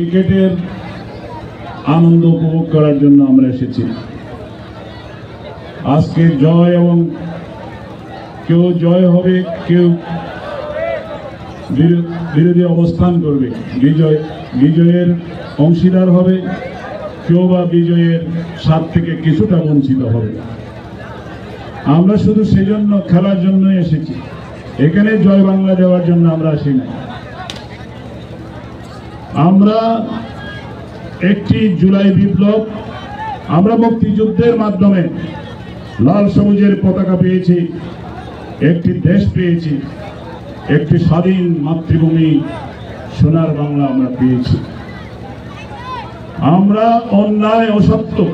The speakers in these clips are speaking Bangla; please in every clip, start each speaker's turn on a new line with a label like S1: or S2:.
S1: ক্রিকেটের আনন্দ উপভোগ করার জন্য আমরা এসেছি। আজকে জয় এবং কেউ জয় হবে, কেউ বিরোধী অবস্থান করবে। বিজয় বিজয়ের অংশীদার হবে, কেউ বা বিজয়ের স্বাদ থেকে কিছুটা বঞ্চিত হবে। আমরা শুধু সেই জন্য খেলার জন্য এসেছি। এখানে জয় বাংলা দেওয়ার জন্য আমরা আসি না আমরা একটি জুলাই বিপ্লব, আমরা মুক্তিযুদ্ধের মাধ্যমে লাল সবুজের পতাকা পেয়েছি, একটি দেশ পেয়েছি, একটি স্বাধীন মাতৃভূমি সোনার বাংলা আমরা পেয়েছি। আমরা অন্যায়, অসত্য,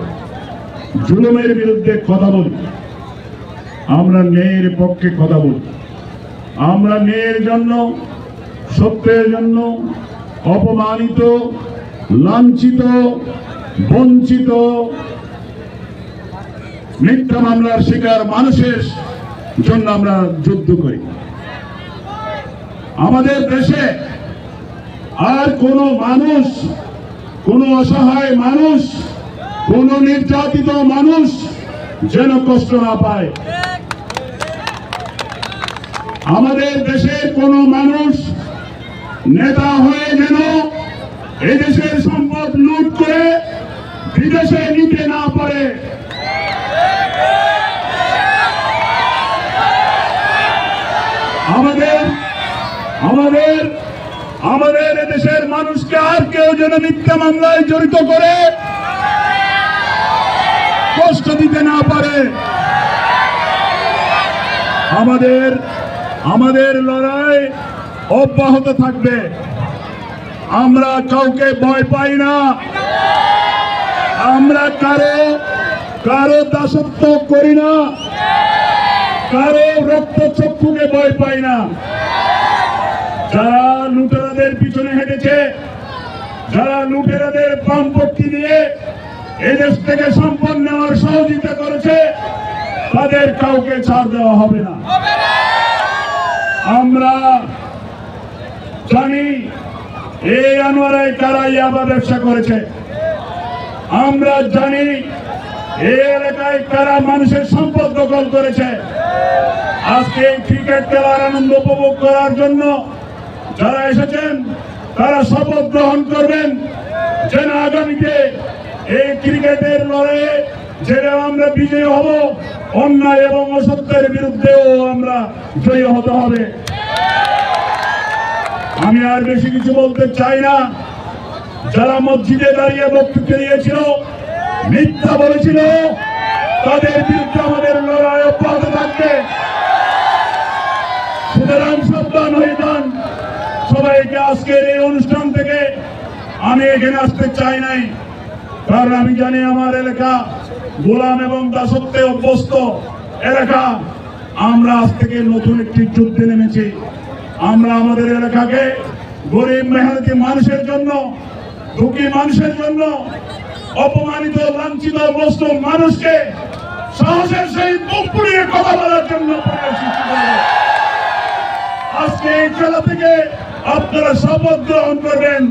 S1: জুলুমের বিরুদ্ধে কথা বলি। আমরা ন্যায়ের পক্ষে কথা বলি। আমরা ন্যায়ের জন্য, সত্যের জন্য অপমানিত, লাঞ্ছিত, বঞ্চিত মিথ্যা মামলার শিকার মানুষের জন্য আমরা যুদ্ধ করি। আমাদের দেশে আর কোন মানুষ, কোন অসহায় মানুষ, কোন নির্যাতিত মানুষ যেন কষ্ট না পায়। আমাদের দেশের কোন মানুষ নেতা হয়ে যেন এদেশের সম্পদ লুট করে বিদেশে নিতে না পারে। আমাদের আমাদের আমাদের এদেশের মানুষকে আর কেউ যেন মিথ্যা মামলায় জড়িত করে কষ্ট দিতে না পারে। আমাদের আমাদের লড়াই অব্যাহত থাকবে। আমরা কাউকে ভয় পাই না। আমরা কারও কারও দাসত্ব করি না। কারও রক্ত চক্ষুকে ভয় পাই না। যারা লুটেরাদের পিছনে হেঁটেছে, যারা লুটেরাদের বামপক্ষী দিয়ে এদেশ থেকে সম্পদ নেওয়ার সহযোগিতা করেছে, তাদের কাউকে ছাড় দেওয়া হবে না। আমরা জানি এই আনোয়ারায় কারা ইয়াবা ব্যবসা করেছে। আমরা জানি এই এলাকায় কারা মানুষের সম্পদ দখল করেছে। আজকে এই ক্রিকেট খেলার আনন্দ উপভোগ করার জন্য যারা এসেছেন, তারা শপথ গ্রহণ করবেন যেন আগামীতে এই ক্রিকেটের লড়াইয়ে যেন আমরা বিজয়ী হব, অন্যায় এবং অসত্যের বিরুদ্ধেও আমরা জয়ী হতে হবে। আমি আর বেশি কিছু বলতে চাই না। যারা মসজিদে দাঁড়িয়ে বক্তব্য দিয়েছিল, মিথ্যা বলেছিল, তাদের বিরুদ্ধে আমাদের লড়াই অব্যাহত থাকবে। সুতরাং সাবধান হয়ে যান। সবাইকে আজকের এই অনুষ্ঠান থেকে আমি এখানে আসতে চাই নাই, কারণ আমি জানি আমার এলাকা গোলাম এবং দাসত্বে অভ্যস্ত এলাকা। আমরা আজ থেকে নতুন একটি যুদ্ধে নেমেছি। আমরা আমাদের এলাকাকে গরিব মেহনতি মানুষের জন্য, দুঃখী মানুষের জন্য, অপমানিত, লাঞ্ছিত বস্তু মানুষকে সাহসের মুখ পুড়িয়ে কথা বলার জন্য আজকে এই খেলা থেকে আপনারা শপথ গ্রহণ করবেন,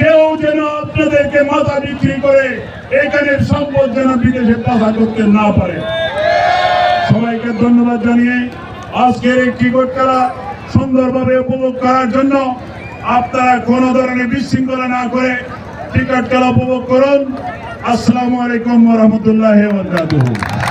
S1: কেউ যেন আপনাদেরকে মাথা বিক্রি করে এখানের সম্পদ যেন বিদেশে পাঠা করতে না পারে। সবাইকে ধন্যবাদ জানিয়ে আজকের এই ক্রিকেট খেলা সুন্দরভাবে উপভোগ করার জন্য আপনারা কোনো ধরনের বিশৃঙ্খলা না করে টিকিট খেলা উপভোগ করুন। আসসালামু আলাইকুম রহমতুল্লাহ